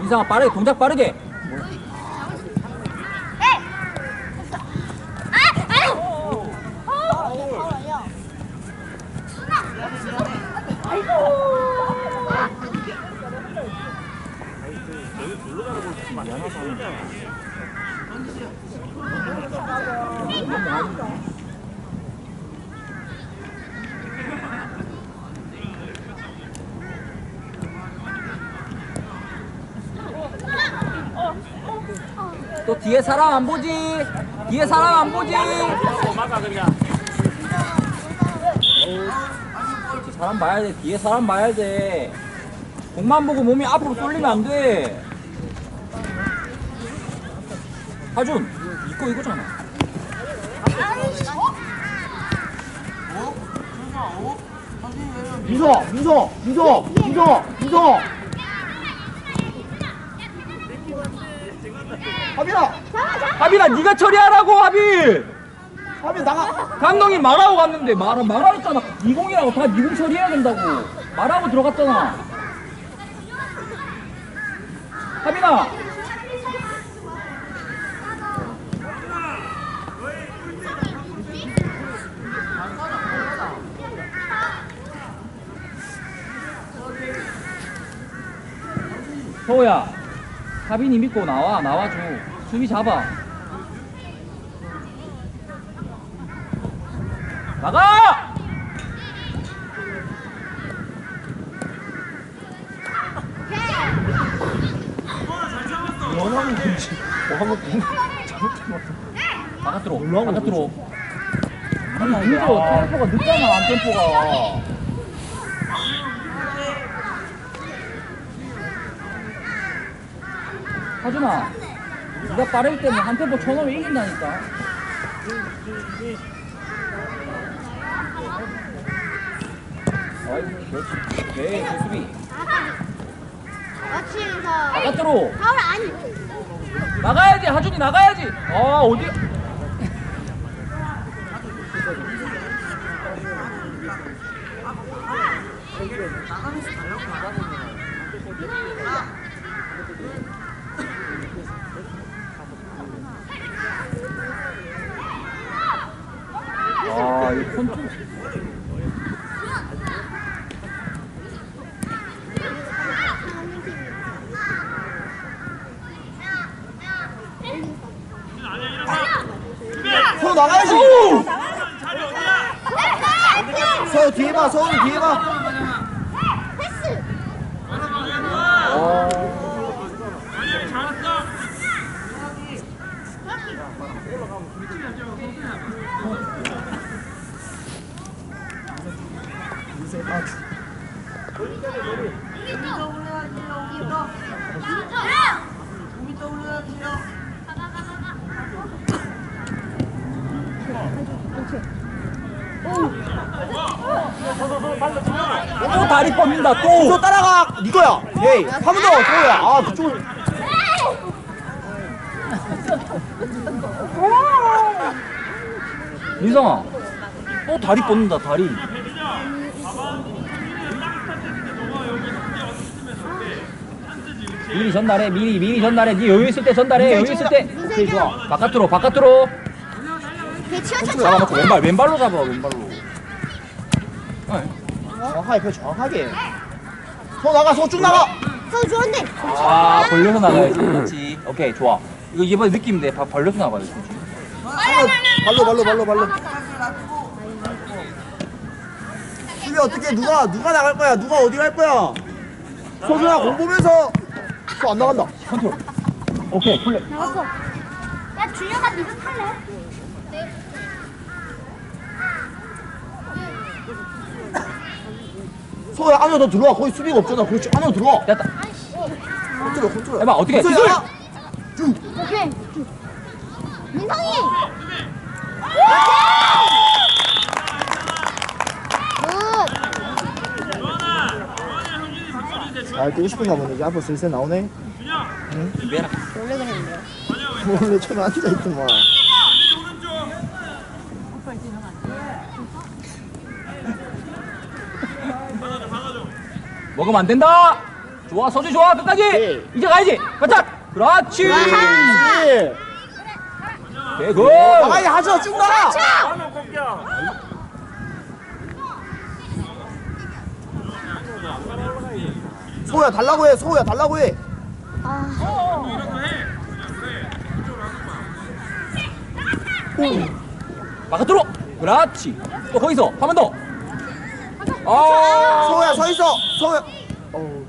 인상아 빠르게 동작 빠르게 또 뒤에 사람 안 보지. 뒤에 사람 안 보지. 막아 그냥. 뒤에 사람 봐야 돼. 뒤에 사람 봐야 돼. 공만 보고 몸이 앞으로 쏠리면 안돼. 하준 이거 이거잖아. 민서, 민서, 민서, 민서, 민서. 하빈아, 하빈아 네가 처리하라고 하빈! 하빈 나가. 감독님 말하고 갔는데 말, 말하랬잖아. 이공이라고 다 미공 처리해야 된다고. 말하고 들어갔잖아. 하빈아! 서우야 하빈이 믿고 나와 나와줘. 수비 잡아. 나가! 원하는 건지, 뭐 한번 잘못된 바깥으로 올라오고 바깥으로. 아니 늦어 템포가 늦잖아 안 템포가 하준아 네가 빠르기 때문에 한 템포 쳐놓으면 이긴다니까. 그렇지. 그 수비 마치에서 바깥으로 파울 아니 나가야지 하준이 나가야지. 아 어디? 아 나가야지. 오! 서 뒤에 봐, 서는 뒤에 봐. 패스 또 다리 뻗는다 또서 따라가. 니거야. 예이. 한번 더. 서야. 아, 그쪽을. 민성아 또 다리 뻗는다 다리 미리 전달해 미리 미리 전달해 네 여유 있을 때 전달해 여유 있을 때 오케이, 좋아. 바깥으로 바깥으로 걔 치워쳐 잡아놓고 왼발 왼발로 잡아 왼발로 어. 정확하게 펴, 정확하게. 서 나가, 서쭉 나가. 더 좋은데 아 벌려서 나가야지 그렇지 오케이 좋아 이거 이번에 느낌 돼 바- 벌려서 나가야지 발로, 발로, 발로, 발로. 수비 어떻게 누가 누가 나갈 거야? 누가 어디 갈 거야? 서준아 공 보면서 서안 나간다. 컨트롤 오케이 플레이 나갔어 야 준혁아 니도 탈래? 서야 안으로 더 들어와. 거기 수비가 없잖아. 그렇지. 안으로 들어와. 됐다 컨트롤, 컨트롤. 해봐 어떻게 서야, 기술 쭉. 오케이 민성이 아, 뛰고 싶은가 보네. 이제 앞으로 슬슬 나오네. 준비해라 원래 그랬는데 원래 처음에 앉아있더만. 먹으면 안 된다. 좋아 서주 좋아. 끝까지. 네. 이제 가야지. 가자. 그렇지. 예. 대구 나가야 하죠. 쭉 나가 소야 달라고 해 소야 달라고 해. 바깥으로. 그렇지. 또 거기서. 한 번 더 어. 소호야 서 있어. 소호야. 어우